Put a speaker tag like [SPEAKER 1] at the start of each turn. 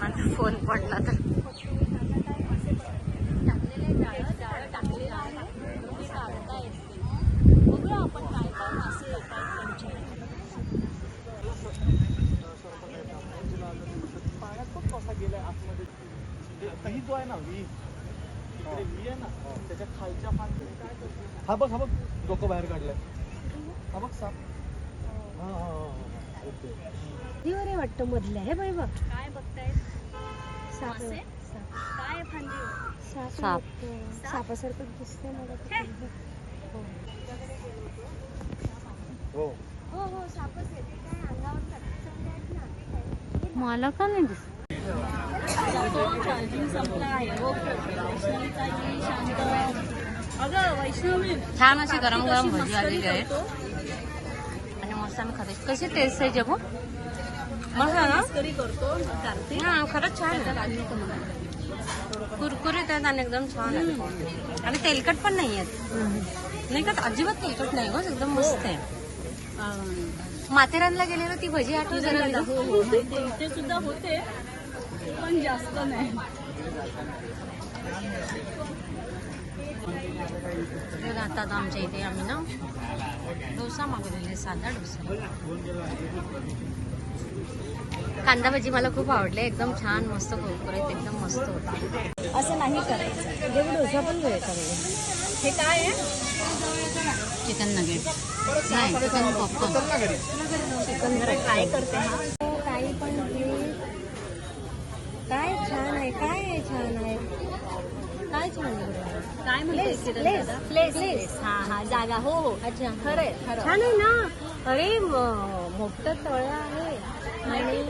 [SPEAKER 1] माझा फोन पडला तर.
[SPEAKER 2] ही जो आहे ना वी इकडे वी आहे ना त्याच्या खालच्या पान हा बघ हा बघ. डोकं बाहेर काढलंय. हा बघ साप. हा हा हा, हा. ओके.
[SPEAKER 3] वाटतं मधल्या हे बाई बघ.
[SPEAKER 4] काय बघताय? मासे?
[SPEAKER 3] साप
[SPEAKER 4] काय फांदी
[SPEAKER 3] साप. सापासारखं दिसतंय मला
[SPEAKER 4] हे.
[SPEAKER 3] हो.
[SPEAKER 2] हो.
[SPEAKER 3] हो हो सापच आहे. ते काय अंगावर चटचंडे आहेत ना? ते काय?
[SPEAKER 1] मला का नाही दिसत?
[SPEAKER 4] चार्जिंग संपला आहे. ओके वैष्णवीचा ही शांत अगं वैष्णवी
[SPEAKER 1] छान अशी गरम गरम भजी आलेली आहे. आणि मस्त आम्ही खाते. कशी टेस्ट आहे जबू ना?
[SPEAKER 4] करतो
[SPEAKER 1] हा खरंच छान आहे. कुरकुरीत आहेत आणि एकदम छान आहे आणि तेलकट पण नाही आहेत. नाही का अजिबात तेलकट नाही गं एकदम मस्त आहे. माथेरानला गेलेलो ती भजी आठवत जरा
[SPEAKER 4] हो. इथे सुद्धा होते पण जास्त नाही.
[SPEAKER 1] आता आमच्या इथे आम्ही ना. डोसा मागवलेले साधा डोसा. कांदा भजी मला खूप आवडले. एकदम छान मस्त कुरकुरीत एकदम मस्त होते.
[SPEAKER 4] असं नाही करायचं.
[SPEAKER 3] देव डोसा पण घ्यायचा
[SPEAKER 4] हे काय आहे?
[SPEAKER 1] Chicken nugget. नाही चिकन पॉपकॉर्न
[SPEAKER 4] चिकन ट्राय करते हा.
[SPEAKER 3] काही पण. काय छान आहे काय आहे छान आहे. काय छान आहे?
[SPEAKER 4] काय म्हणते
[SPEAKER 3] प्लेस प्लेस
[SPEAKER 4] हा हा जागा. हो हो.
[SPEAKER 3] अच्छा.
[SPEAKER 4] खरं
[SPEAKER 3] छान आहे ना? अरे मोठं तळ आहे आणि